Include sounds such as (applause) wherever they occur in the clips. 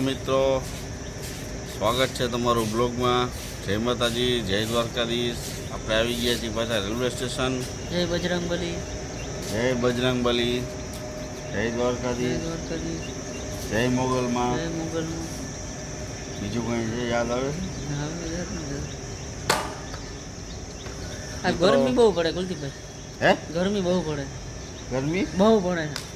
મિત્રો. સ્વાગત છે તમારું બ્લોગમાં. જય માતાજી જય દ્વારકાધીશ. આપણે આવી ગયા છીએ પાછા રેલવે સ્ટેશન. જય બજરંગબલી જય બજરંગબલી જય દ્વારકાધીશ. જય મોગલમાં. જય મોગલમાં. બીજું કંઈ છે યાદ આવે છે? ગરમી બહુ પડે કુલદીપભાઈ. હે? ગરમી બહુ પડે. ગરમી? બહુ પડે.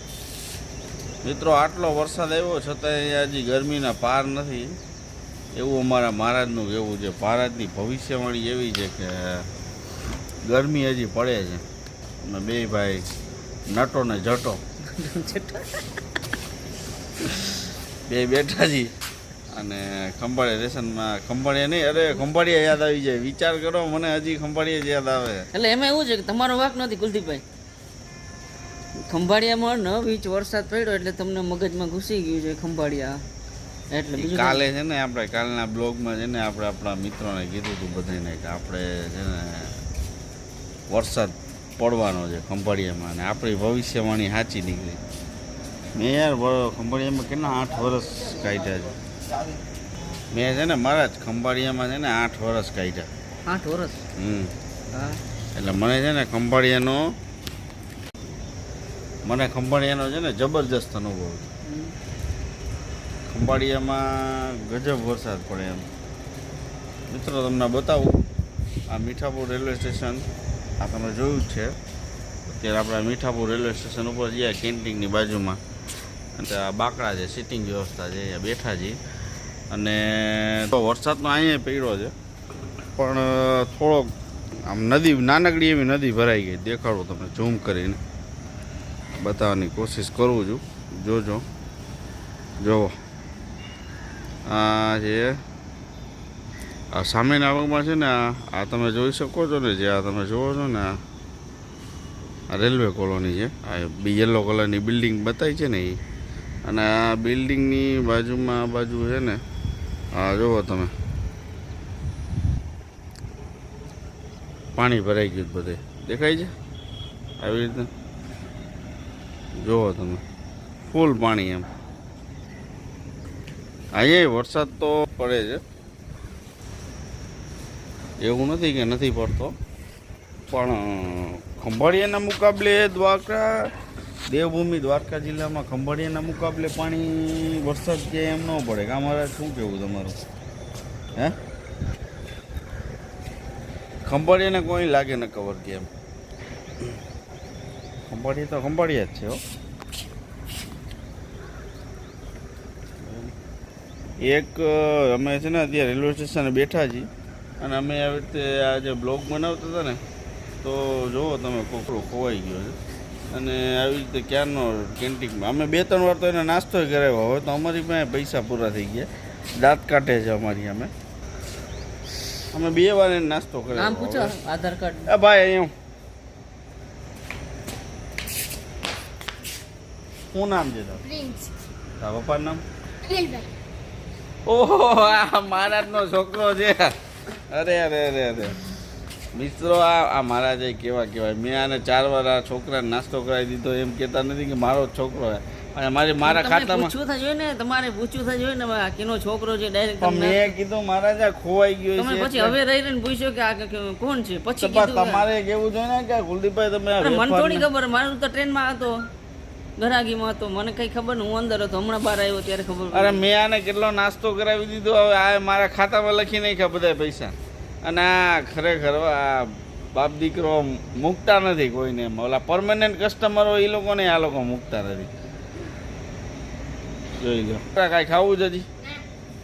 મિત્રો, આટલો વરસાદ આવ્યો છતાં હજી ગરમીના પાર નથી. એવું અમારા મહારાજનું કહેવું છે. મહારાજની ભવિષ્યવાણી એવી છે કે ગરમી હજી પડે છે. અમે બે ભાઈ નટો ને જટો. બે બેઠા છીએ. અને ખંભાળિયા રેશનમાં ખંભાળિયા નહીં, અરે ખંભાળિયા યાદ આવી જાય. વિચાર કરો, મને હજી ખંભાળિયા જ યાદ આવે. એટલે એમાં એવું છે કે તમારો વાક નથી કુલદીપભાઈ. ખંભાળિયામાં ને વીચ વરસાદ પડ્યો એટલે તમને મગજમાં ઘૂસી ગયું છે ખંભાળિયા. એટલે બીજું કાલે છે ને આપણે કાલના બ્લોગમાં છે ને આપણે આપણા મિત્રોને કીધું હતું બધાને કે આપણે છે ને વરસાદ પડવાનો છે ખંભાળિયામાં અને આપણી ભવિષ્યવાણી સાચી નીકળી. મેં યાર ખંભાળિયામાં કેટલા આઠ વર્ષ કાઢ્યા છે? મેં છે ને મારા જ ખંભાળિયામાં છે ને આઠ વર્ષ કાઢ્યા. આઠ વર્ષ હમ. એટલે મને છે ને ખંભાળિયાનો મને ખંભાળિયાનો છે ને જબરજસ્ત અનુભવ છે. ખંભાળિયામાં ગજબ વરસાદ પડે એમ. મિત્રો, તમને બતાવું, આ મીઠાપુર રેલવે સ્ટેશન આ તમે જોયું જ છે. અત્યારે આપણે મીઠાપુર રેલવે સ્ટેશન ઉપર જઈએ કેન્ટીનની બાજુમાં. અને આ બાકડા છે, સિટિંગ વ્યવસ્થા છે, અહીંયા બેઠા છીએ. અને તો વરસાદનો અહીંયા પડ્યો છે, પણ થોડોક આમ નદી, નાનકડી એવી નદી ભરાઈ ગઈ. દેખાડો તમને ઝૂમ કરીને. બતાવવાની કોશિશ કરું છું. જોજો. જોવો. આ છે આ સામેના ભાગમાં છે ને, આ તમે જોઈ શકો છો ને, જે આ તમે જોવો છો ને, આ રેલવે કોલોની છે. આ બી યલો કલરની બિલ્ડિંગ બતાવી છે ને એ અને આ બિલ્ડિંગની બાજુમાં આ બાજુ છે ને, આ જુઓ તમે. પાણી ભરાઈ ગયું બધે. દેખાય છે? આવી રીતે? જુઓ તમે, ફૂલ પાણી એમ. અહીંયા વરસાદ તો પડે છે. એવું નથી કે નથી પડતો, પણ ખંભાળિયાના મુકાબલે દ્વારકા, દેવભૂમિ દ્વારકા જિલ્લામાં ખંભાળિયાના મુકાબલે પાણી વરસાદ કે એમ ન પડે. કે અમારે શું કેવું તમારું? હે? ખંભાળિયાને કોઈ લાગે ન ખબર કે એમ. ખંભાળિયા તો ખંભાળીએ જ છે હો. એક અમે છે ને અત્યારે રેલવે સ્ટેશને બેઠા છીએ અને અમે આવી રીતે આ જે બ્લોગ બનાવતા હતા ને તો જુઓ તમે કોકરો ખોવાઈ ગયો છે. અને આવી રીતે ક્યારનો કેન્ટીનમાં અમે બે ત્રણ વાર તો એને નાસ્તો કરાવ્યો. હવે તો અમારી પાસે પૈસા પૂરા થઈ ગયા. દાંત કાઢે છે અમારી અમે. અમે બે વાર એને નાસ્તો કર્યો કરાવ્યો આધાર કાર્ડ? ભાઈ અહીંયા શું નામ છે તારું? પ્રિન્સ. તારા પપ્પાનું નામ? અનિલભાઈ. ઓહો આ મહારાજનો છોકરો છે. અરે અરે અરે અરે. મિત્રો આ આ મહારાજ કેવા કહેવાય? મેં આને ચાર વાર આ છોકરાને નાસ્તો કરાવી દીધો એમ કહેતા નથી કે મારો છોકરો છે. અને મારી મારા ખાતામાં પૂછવું થયું ને તમારે પૂછવું થાય ને આ કેનો છોકરો છે ડાયરેક્ટ મેં કીધું મહારાજ આ ખોવાઈ ગયો છે પછી હવે રહી રહીને પૂછ્યો કે આ કે- કોણ છે? પછી તમારે કેવું જોઈએ ને કે કુલદીપભાઈ તમે મને થોડી ખબર મારું તો ટ્રેનમાં હતો. ગરાગીમાં હતો. મને કઈ ખબર હું અંદર હતો. હમણાં બહાર આવ્યો ત્યારે ખબર અરે મેં આને કેટલો નાસ્તો કરાવી દીધો. હવે આ મારા ખાતામાં લખી નાખ્યા બધા પૈસા. અને આ ખરેખર આ બાપ દીકરો મૂકતા નથી કોઈને એમ. ઓલા પરમેનન્ટ કસ્ટમર હોય એ લોકોને આ લોકો મૂકતા નથી. જોઈ લો. કાંઈ ખાવું છે હજી?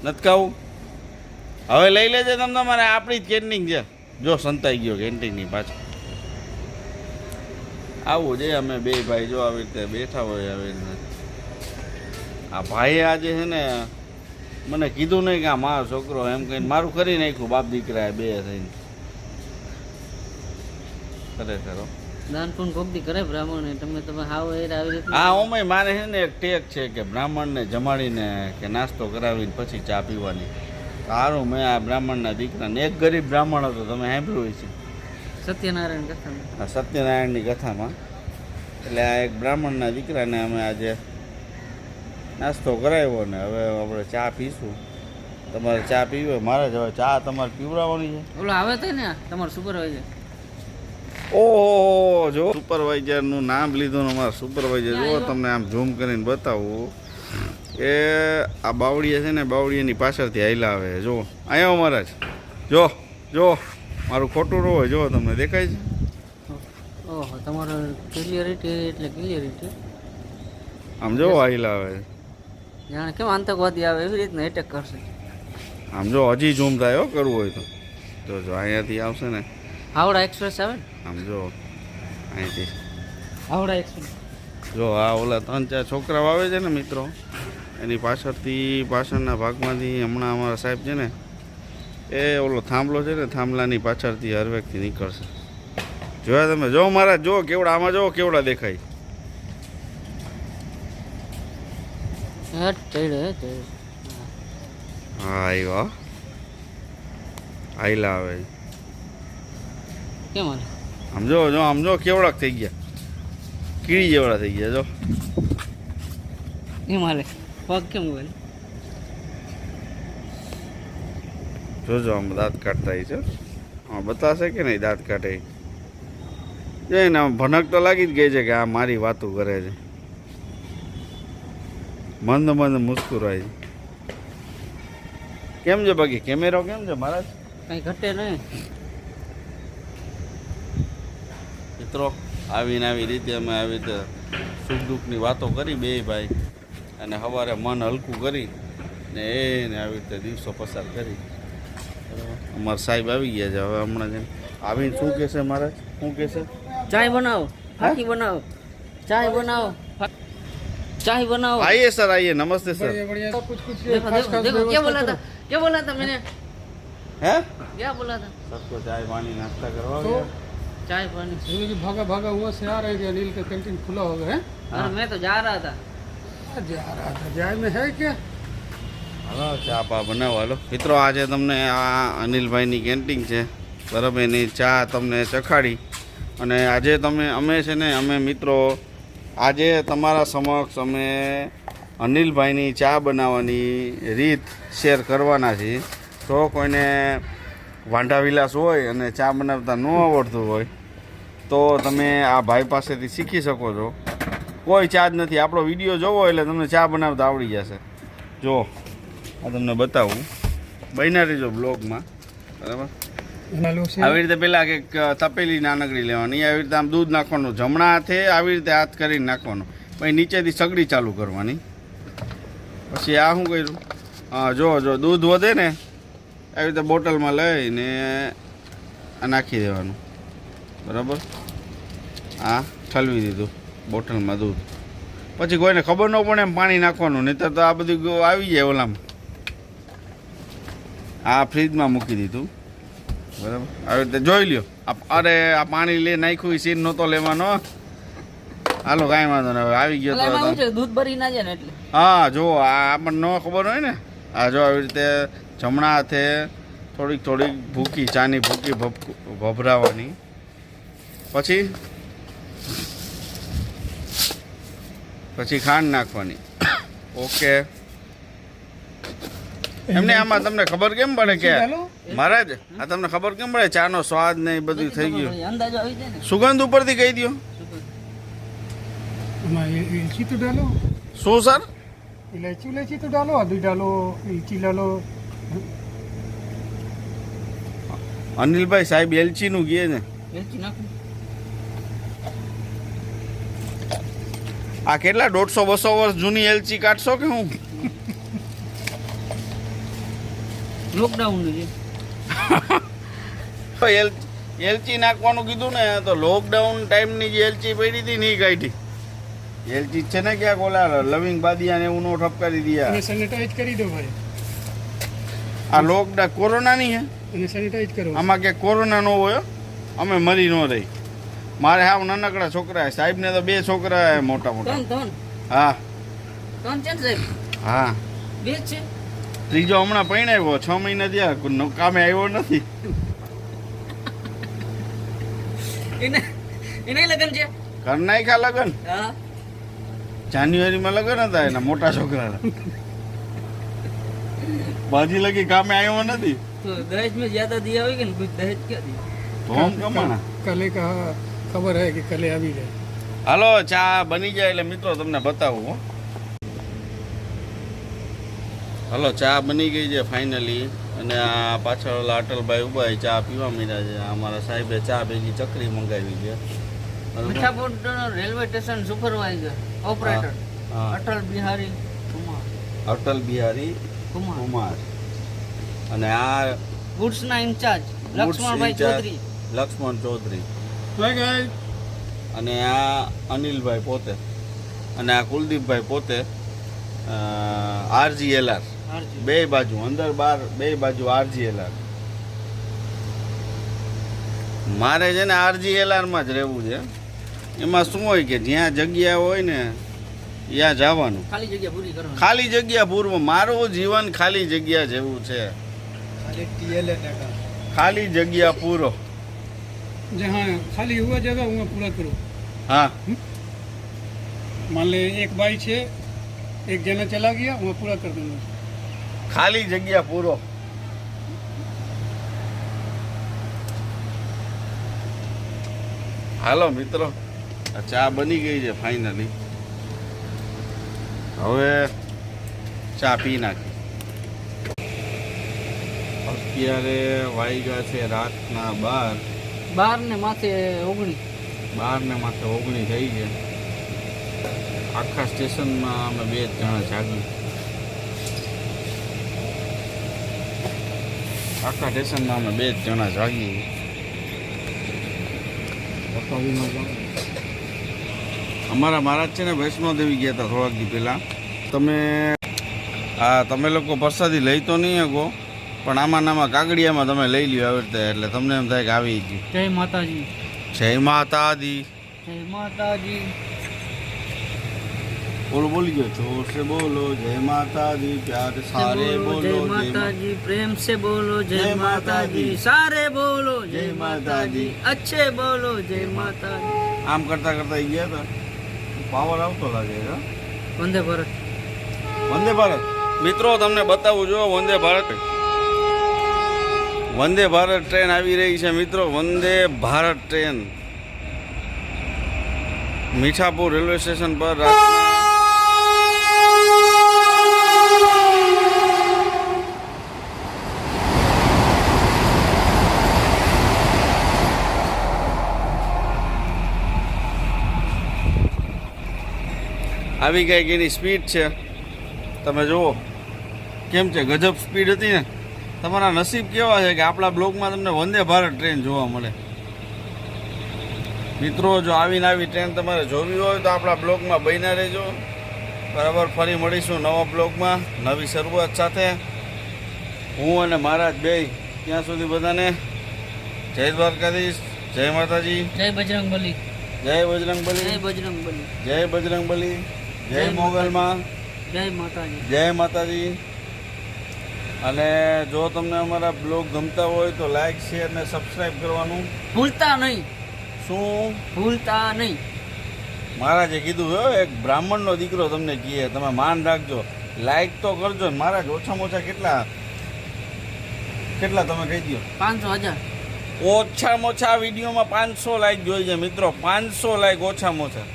નથી ખાવું? હવે લઈ લેજે તમે તમારે. આપણી જ કેન્ટીન છે. જો સંતાઈ ગયો કેન્ટીનની પાછળ. આવું છે અમે બે ભાઈ જો આવી રીતે બેઠા હોય આવી રીતે. આ ભાઈએ આજે છે ને મને કીધું નહીં કે આ મારો છોકરો એમ કહીને મારું કરી નાખ્યું બાપ દીકરા બે થઈને. ખરેખર હો. દાન પુણ્ય કોકદી કરે બ્રાહ્મણ તમે તમે હાવ એ આવી રીતે. હા ઓમય મારે છે ને એક ટેક છે કે બ્રાહ્મણને જમાડીને કે નાસ્તો કરાવીને પછી ચા પીવાની. સારું મેં આ બ્રાહ્મણના દીકરાને એક ગરીબ બ્રાહ્મણ હતો તમે સાંભળ્યું હોય છે સત્યનારાયણ કથા આ સત્યનારાયણની કથામાં. એટલે આ એક બ્રાહ્મણના દીકરાને અમે આજે નાસ્તો કરાવ્યો ને હવે આપણે ચા પીશું. તમારે ચા પીવી હોય મારે જ હવે ચા તમારે પીવડાવવાની છે. ઓલો આવે તો ને તમારો સુપરવાઇઝર ઓહો જો. સુપરવાઇઝરનું નામ લીધું ને અમારા સુપરવાઇઝર. જો તમને આમ ઝૂમ કરીને બતાવું. એ આ બાવળીએ છે ને બાવળીએની પાછળથી હાઈલા આવે. જો અહીંયા મહારાજ જો જો. મારું ખોટું રહો જો તમને દેખાય છે? ઓહો તમારો ક્લિયરિટી એટલે ક્લિયરિટી આમ જો હાઈલા આવે. જાણે કેમ આતંકવાદી આવે એવી રીતના એટેક કરશે. આમ જો હજી ઝૂમ થાય હો કરવું હોય તો. જો જો અહીંયાથી આવશે ને. હાવડા એક્સપ્રેસ આવે ને? આમ જો અહીંથી. હાવડા એક્સપ્રેસ જો આ ઓલા ત્રણ ચાર છોકરાઓ આવે છે ને મિત્રો એની પાછળથી પાછળના ભાગમાંથી હમણાં અમારા સાહેબ છે ને એ ઓલો થાંભલો છે ને થાંભલાની પાછળથી હરવેકથી નીકળશે. જોયા તમે? જો મારા જો કેવડા આમાં જો કેવડા દેખાય. હા આવ્યા આઈલા આવે કેમ આમ જો જો આમ જો કેવડાક થઈ ગયા. કીડી જેવડા થઈ ગયા જો. કેમ હાલે. પગ કેમ હાલે જોજો આમ દાંત કાઢતા હોય છે હા બતાવશે કે નહીં દાંત કાઢે? જો એને આમ ભનક તો લાગી જ ગઈ છે કે આ મારી વાતો કરે છે. મંદ મંદ મુસ્કુરાય છે. કેમ છે બાકી? કેમેરો કેમ છે મહારાજ કઈ ઘટે નહીં. મિત્રો આવીને આવી રીતે અમે આવી રીતે સુખ દુઃખની વાતો કરી બે ભાઈ અને સવારે મન હલકું કરી ને એને આવી રીતે દિવસો પસાર કરી. અમારા સાહેબ આવી ગયા છે હવે હમણાં જેમ આવીને શું કહેશે મહારાજ શું કહેશે ચાય બનાવો ફાકી બનાવો ચાય બનાવો ફા- चाय बनाओ आइए सर आइए नमस्ते सर बढ़िया बढ़िया कुछ कुछ देखो खास देखो खास देखो क्या बोला व्यवस्था था क्या बोला था मैंने हैं क्या बोला था सबको चाय पानी नाश्ता करवा तो चाय पानी सुनो जी भागा भागा हुआ से आ रहे थे अनिल का कैंटीन खुला होगा है अरे मैं तो जा रहा था जा रहा था जाए में है क्या હાલો ચા પા બનાવો હાલો. મિત્રો, આજે તમને આ અનિલભાઈની કેન્ટીન છે. બરાબર એની ચા તમને ચખાડી. અને આજે તમે, અમે છે ને, અમે મિત્રો, આજે તમારા સમક્ષ અમે અનિલભાઈની ચા બનાવવાની રીત શેર કરવાના છીએ. તો કોઈને વાંઢા વિલાસ હોય અને ચા બનાવતા ન આવડતું હોય, તો તમે આ ભાઈ પાસેથી શીખી શકો છો. કોઈ ચાર્જ નથી. આપણો વીડિયો જોવો એટલે તમને ચા બનાવતા આવડી જશે. જો. આ તમને બતાવું. બન્યા રહેજો બ્લોગમાં બરાબર? આવી રીતે પેલા કે તપેલી નાનકડી લેવાની. આવી રીતે આમ દૂધ નાખવાનું. જમણા હાથે આવી રીતે હાથ કરીને નાખવાનું. પછી નીચેથી સગડી ચાલુ કરવાની. પછી આ શું કર્યું? હા જો જો દૂધ વધે ને આવી રીતે બોટલમાં લઈને આ નાખી દેવાનું. બરાબર? આ ઠલવી દીધું બોટલમાં દૂધ. પછી કોઈને ખબર ન પડે એમ પાણી નાખવાનું. નહીંતર તો આ બધું આવી જાય ઓલામાં. આ ફ્રીજમાં મૂકી દીધું. બરાબર? આવી રીતે જોઈ લ્યો. અરે આ પાણી લે નાખ્યું સીન નહોતો લેવાનો. હાલો કાંઈ વાંધો નહીં. હવે આવી ગયો તો દૂધ ભરી ના જાય ને એટલે? હા જો આ આપણને ન ખબર હોય ને. આ જો આવી રીતે જમણા હાથે થોડીક થોડીક ભૂકી ચાની ભૂકી ભભ- ભભરાવાની. પછી? પછી ખાંડ નાખવાની. (coughs) ઓકે. એમને આમાં તમને ખબર કેમ પડે કે મહારાજ આ તમને ખબર કેમ પડે? ચા નો સ્વાદ ને એ બધું થઈ ગયું. સુગંધ ઉપરથી કહી દો શું સર? ઇલાયચી ઇલાયચી તો ડાલો આદુ ડાલો ઇલાયચી ડાલો અનિલભાઈ સાહેબ એલચી નું કહે ને આ કેટલા? દોઢસો બસો વર્ષ જૂની એલચી કાઢશો કે હું? લોકડાઉન છે. (laughs) એલ એલચી નાખવાનું કીધું ને તો લોકડાઉન ટાઈમની જે એલચી પડી હતી નહીં કાઢી. એલચી છે ને ક્યાંક ઓલા લવિંગ બાદિયા ને એવું નો ઠપકારી દીયા સેનિટાઈઝ કરી દો ભાઈ. આ લોકડાઉન કોરોનાની હે? એને સેનિટાઈઝ કરો. આમાં કે કોરોના નો હોય અમે મરી ન રહી. મારે હાવ નાનકડા છોકરા હે. સાહેબને તો બે છોકરા હે મોટા મોટા. ત્રણ ત્રણ હા. ત્રણ છે સાહેબ? હા. બે છે? ત્રીજો હમણાં પરણાવ્યો છ મહિના ત્યાં કામે આવ્યો નથી. બાજી લગી કામે આવ્યો નથી. તો દહેજ મેં જ્યાદા દિયા હોય કે દહેજ ધોમ કમાણા કલે કા ખબર હે કે કલે આવી જાય. હાલો ચા બની જાય એટલે મિત્રો તમને બતાવું હો. હાલો ચા બની ગઈ છે ફાઇનલી અને આ પાછળ અટલભાઈ ઊભા ચા પીવા માંડ્યા છે. અમારા સાહેબે ચા ભેગી ચકરી મંગાવી છે. Mithapur railway station supervisor operator. Atal Bihari Kumar. Atal Bihari Kumar. અને આ ગુડ્સ ના ઇન્ચાર્જ લક્ષ્મણભાઈ ચૌધરી. લક્ષ્મણ ચૌધરી. અને આ અનિલભાઈ પોતે. અને આ કુલદીપભાઈ પોતે આરજીએલઆર હારજી. બે બાજુ અંદર બાર બે બાજુ આરજીએલઆર મારે છે ને આરજીએલઆરમાં જ રહેવું છે એમાં શું હોય કે જ્યાં જગ્યા હોય ને ત્યાં જવાનું ખાલી જગ્યા પૂરી કરવાની ખાલી જગ્યા પૂર્વ મારું જીવન ખાલી જગ્યા જેવું છે ખાલી જગ્યા પૂરો जहाँ खाली हुआ जगह वहाँ पूरा करो હા मान ले एक बाई छे एक जना चला गया वहाँ पूरा कर देना ખાલી જગ્યા પૂરો. હાલો મિત્રો આ ચા બની ગઈ છે ફાઇનલી હવે ચા પી નાખી અત્યારે વાગ્યા છે રાતના બાર. બાર ને માથે ઓગણી. બાર ને માથે ઓગણી થઈ છે. આખા સ્ટેશનમાં અમે બે જ જણા જાગી આખા સ્ટેશનમાં અમે બે જ જણા જાગીએ. અમારા મહારાજ છે ને વૈષ્ણોદેવી ગયા હતા થોડાક દી પહેલાં. તમે આ તમે લોકો પ્રસાદી લઈ તો નહીં શકો પણ આમાં નામાં કાગડિયામાં તમે લઈ લ્યો આવી રીતે એટલે તમને એમ થાય કે આવી ગયું. જય માતાજી. જય માતાજી. જય માતાજી. ઓલો બોલી ગયો. જોર સે બોલો જય માતાજી પ્યાર સારે બોલો જય માતાજી પ્રેમ સે બોલો જય માતાજી. સારે બોલો જય માતાજી અચ્છે બોલો જય માતાજી. આમ કરતા કરતા ગયા હતા પાવર આવતો લાગે છે વંદે ભારત. વંદે ભારત. મિત્રો તમને બતાવું જો વંદે ભારત. વંદે ભારત ટ્રેન આવી રહી છે મિત્રો. Vande Bharat train. Mithapur railway station પર રાતના આવી કંઈક એની સ્પીડ છે? તમે જુઓ. કેમ છે? ગજબ સ્પીડ હતી ને. તમારા નસીબ કેવા છે કે આપણા બ્લોકમાં તમને વંદે ભારત ટ્રેન જોવા મળે? મિત્રો જો આવીને આવી ટ્રેન તમારે જોવી હોય તો આપણા બ્લોગમાં બન્યા રહેજો. બરાબર ફરી મળીશું નવા બ્લોગમાં નવી શરૂઆત સાથે. હું અને મહારાજ બે ત્યાં સુધી બધાને જય દ્વારકાધીશ જય માતાજી. જય બજરંગબલી. જય જય બજરંગબલી બજરંગબલી. જય બજરંગબલી. જય મોગલમાં. જય માતાજી. જય માતાજી. અને જો તમને અમારા બ્લોગ ગમતા હોય તો લાઈક શેર ને સબસ્ક્રાઇબ કરવાનું. ભૂલતા નહીં. શું? ભૂલતા નહીં. મહારાજે કીધું હો એક બ્રાહ્મણનો દીકરો તમને કહે તમે માન રાખજો. લાઈક તો કરજો મહારાજ ઓછામાં ઓછા કેટલા? કેટલા તમે કહી દો પાંચસો હજાર. ઓછામાં ઓછા વિડીયોમાં પાંચસો લાઈક જોઈ છે મિત્રો. પાંચસો લાઈક ઓછામાં ઓછા.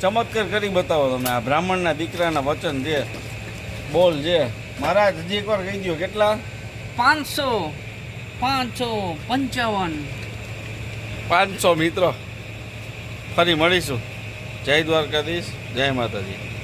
ચમત્કાર કરી બતાવો તમે. આ બ્રાહ્મણના દીકરાના વચન છે બોલ છે મહારાજ હજી એકવાર કહી દો કેટલા? પાંચસો પાંચસો પંચાવન. પાંચસો મિત્રો. ફરી મળીશું. જય દ્વારકાધીશ જય માતાજી.